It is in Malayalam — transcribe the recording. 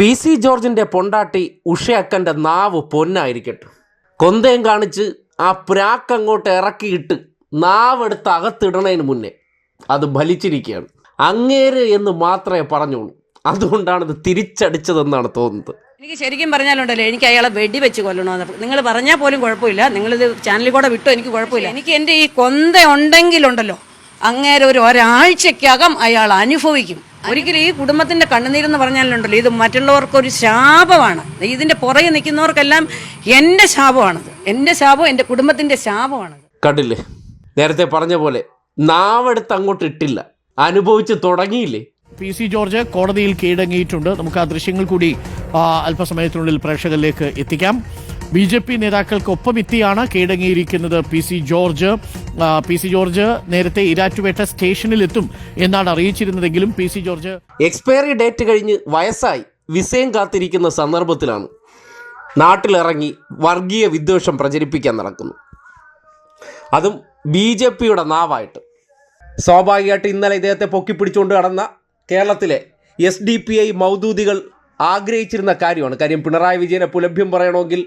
പി സി ജോർജിന്റെ പൊണ്ടാട്ടി ഉഷയക്കന്റെ നാവ് പൊന്നായിരിക്കട്ടെ. കൊന്തയും കാണിച്ച് ആ പ്രാക്ക് അങ്ങോട്ട് ഇറക്കിയിട്ട് നാവെടുത്ത് അകത്തിടണതിന് മുന്നേ അത് ഫലിച്ചിരിക്കുകയാണ്. അങ്ങേര് എന്ന് മാത്രമേ പറഞ്ഞുള്ളൂ. അതുകൊണ്ടാണ് ഇത് തിരിച്ചടിച്ചതെന്നാണ് തോന്നുന്നത്. എനിക്ക് ശരിക്കും പറഞ്ഞാലുണ്ടല്ലോ എനിക്ക് അയാളെ വെടി വെച്ച് കൊല്ലണമെന്ന് നിങ്ങൾ പറഞ്ഞാൽ പോലും കുഴപ്പമില്ല. നിങ്ങളിത് ചാനലിൽ കൂടെ വിട്ടോ എനിക്ക് കുഴപ്പമില്ല. എനിക്ക് എന്റെ ഈ കൊന്ത ഉണ്ടെങ്കിലുണ്ടല്ലോ അങ്ങേരെ ഒരു ഒരാഴ്ചക്കകം അയാൾ അനുഭവിക്കും. ഒരിക്കലും ഈ കുടുംബത്തിന്റെ കണ്ണുനീരെന്ന് പറഞ്ഞാലുണ്ടല്ലോ ഇത് മറ്റുള്ളവർക്ക് ഒരു ശാപമാണ് ഇതിന്റെ പുറകെ നിൽക്കുന്നവർക്കെല്ലാം എന്റെ ശാപമാണത്. എന്റെ ശാപം എന്റെ കുടുംബത്തിന്റെ ശാപമാണത്. കണ്ടില്ലേ? നേരത്തെ പറഞ്ഞ പോലെ നാവെടുത്ത് അങ്ങോട്ട് ഇട്ടില്ല. അനുഭവിച്ച് തുടങ്ങിയില്ലേ? പി സി ജോർജ് കോടതിയിൽ കീഴടങ്ങിയിട്ടുണ്ട്. നമുക്ക് ആ ദൃശ്യങ്ങൾ കൂടി അല്പസമയത്തിനുള്ളിൽ പ്രേക്ഷകരിലേക്ക് എത്തിക്കാം. ബി ജെ പി നേതാക്കൾക്കൊപ്പമെത്തിയാണ് കീഴടങ്ങിയിരിക്കുന്നത് P C George. P C George നേരത്തെ ഇരാറ്റുപേട്ട സ്റ്റേഷനിലെത്തും എന്നാണ് അറിയിച്ചിരുന്നതെങ്കിലും P C George expiry date കഴിഞ്ഞ് വയസ്സായി. വിസയും കാത്തിരിക്കുന്ന സന്ദർഭത്തിലാണ് നാട്ടിലിറങ്ങി വർഗീയ വിദ്വേഷം പ്രചരിപ്പിക്കാൻ നടക്കുന്നു. അതും ബി ജെ പിയുടെ നാവായിട്ട്. സ്വാഭാവികമായിട്ട് ഇന്നലെ ഇദ്ദേഹത്തെ പൊക്കിപ്പിടിച്ചുകൊണ്ട് കടന്ന കേരളത്തിലെ എസ് ഡി പി ഐ മൗദൂദികൾ ആഗ്രഹിച്ചിരുന്ന കാര്യമാണ്. കാര്യം പിണറായി വിജയനെ പുലഭ്യം പറയണമെങ്കിൽ